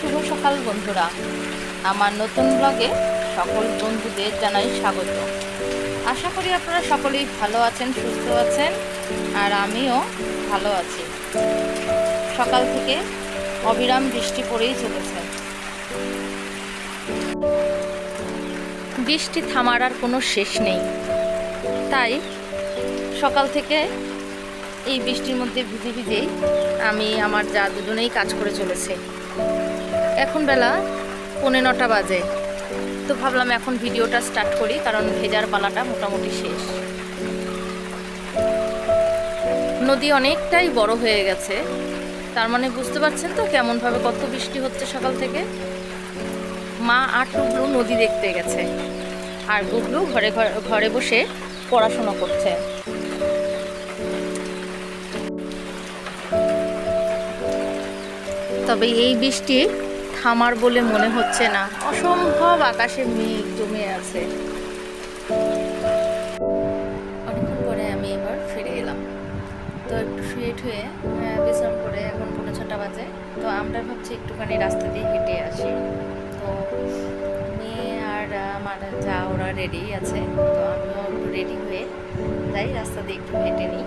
শুভ সকাল বন্ধুরা। আমার নতুন ব্লগে সকল বন্ধুদের জানাই স্বাগত। আশা করি আপনারা সকলেই ভালো আছেন, সুস্থ আছেন, আর আমিও ভালো আছি। সকাল থেকে অবিরাম বৃষ্টি পড়েই চলেছে। বৃষ্টি থামার আর কোনো শেষ নেই। তাই সকাল থেকে এই বৃষ্টির মধ্যে ভিজে ভিজেই আমি আমার যা দুজনেই কাজ করে চলেছে। এখন বেলা পৌনে নটা বাজে। তো ভাবলাম এখন ভিডিওটা স্টার্ট করি, কারণ ভেজার পালাটা মোটামুটি শেষ। নদী অনেকটাই বড় হয়ে গেছে। তার মানে বুঝতে পারছেন তো কেমনভাবে কত বৃষ্টি হচ্ছে সকাল থেকে? মা আর টুকলু নদী দেখতে গেছে। আর ঘরে ঘরে ঘরে বসে পড়াশোনা করছে। তবে এই বৃষ্টি থামার বলে মনে হচ্ছে না। অসম্ভব আকাশে মেঘ জমে আছে। অনেকক্ষণ পরে আমি এবার ফিরে এলাম। তো একটু শুয়ে ঠুয়ে আহ, বিশ্রাম করে এখন পৌনে ছটা বাজে। তো আমরা ভাবছি একটুখানি রাস্তা দিয়ে হেঁটে আসি। তো মেয়ে আর আমার যা ওরা রেডি আছে তো আমিও একটু রেডি হয়ে যাই রাস্তা দিয়ে একটু হেঁটে নিই।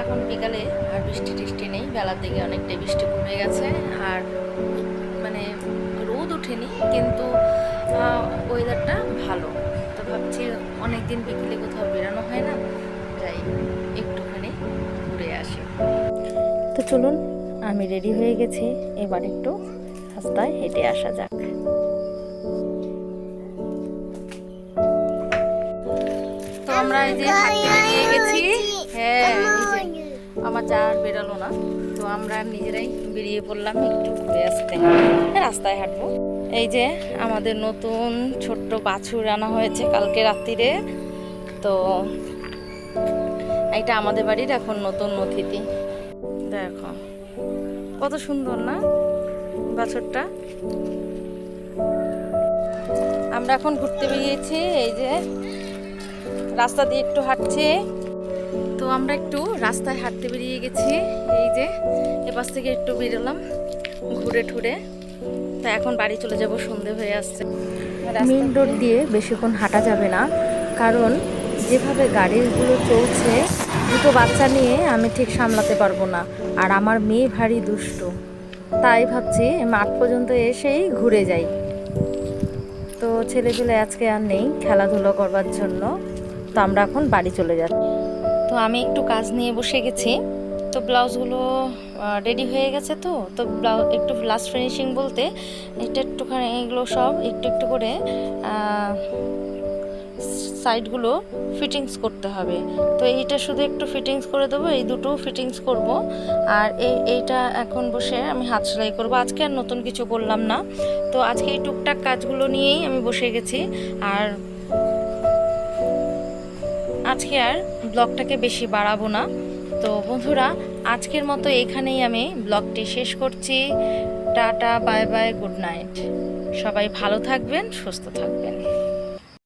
এখন বিকালে আর বৃষ্টি টিষ্টি নেই, বেলার দিকে অনেকটাই বৃষ্টি কমে গেছে। আর মানে রোদ ওঠেনি, কিন্তু ওয়েদারটা ভালো। তো ভাবছি অনেক দিন বিকেলে কোথাও বেরোনো হয় না, যাই একটুখানি ঘুরে আসি। তো চলুন, আমি রেডি হয়ে গেছি। এবার একটু রাস্তায় হেঁটে আসা যাক। তো আমরা এই যে হাঁটতে বেরিয়ে গেছি হ্যাঁ এই যে আমার যা আর বেরোলো না, তো আমরা নিজেরাই বেরিয়ে পড়লাম একটু ঘুরে আসতে রাস্তায় হাঁটবো। এই যে আমাদের নতুন ছোট্ট বাছুর আনা হয়েছে কালকে রাত্রিরে। তো এটা আমাদের বাড়ির এখন নতুন অতিথি। দেখো, কত সুন্দর না বাছুরটা? আমরা এখন ঘুরতে বেরিয়েছি, এই যে রাস্তা দিয়ে একটু হাঁটছি। তো আমরা একটু রাস্তায় হাঁটতে বেরিয়ে গেছি। এই যে এপাশ থেকে একটু বেরোলাম ঘুরে ঠুরে। তা এখন বাড়ি চলে যাব সন্ধে হয়ে আসছে। মেন রোড দিয়ে বেশিক্ষণ হাঁটা যাবে না কারণ যেভাবে গাড়িগুলো চলছে দুটো বাচ্চা নিয়ে আমি ঠিক সামলাতে পারব না আর আমার মেয়ে ভারী দুষ্ট। তাই ভাবছি মাঠ পর্যন্ত এসেই ঘুরে যাই। তো ছেলেগুলো আজকে আর নেই খেলাধুলো করবার জন্য। তো আমরা এখন বাড়ি চলে যাচ্ছি। তো আমি একটু কাজ নিয়ে বসে গেছি। তো ব্লাউজগুলো রেডি হয়ে গেছে তো। তো ব্লাউজ একটু লাস্ট ফিনিশিং বলতে এটা একটুখানি এগুলো সব একটু একটু করে সাইডগুলো ফিটিংস করতে হবে। তো এইটা শুধু একটু ফিটিংস করে দেবো, এই দুটো ফিটিংস করব। আর এই, এইটা এখন বসে আমি হাত সেলাই করব। আজকে আর নতুন কিছু করলাম না। তো আজকে এই টুকটাক কাজগুলো নিয়েই আমি বসে গেছি। আর আজকে আর ব্লগটাকে বেশি বাড়াবো না। তো বন্ধুরা, আজকের মতো এখানেই আমি ব্লগটি শেষ করছি। Tata, bye bye, good night. সবাই ভালো থাকবেন, সুস্থ থাকবেন।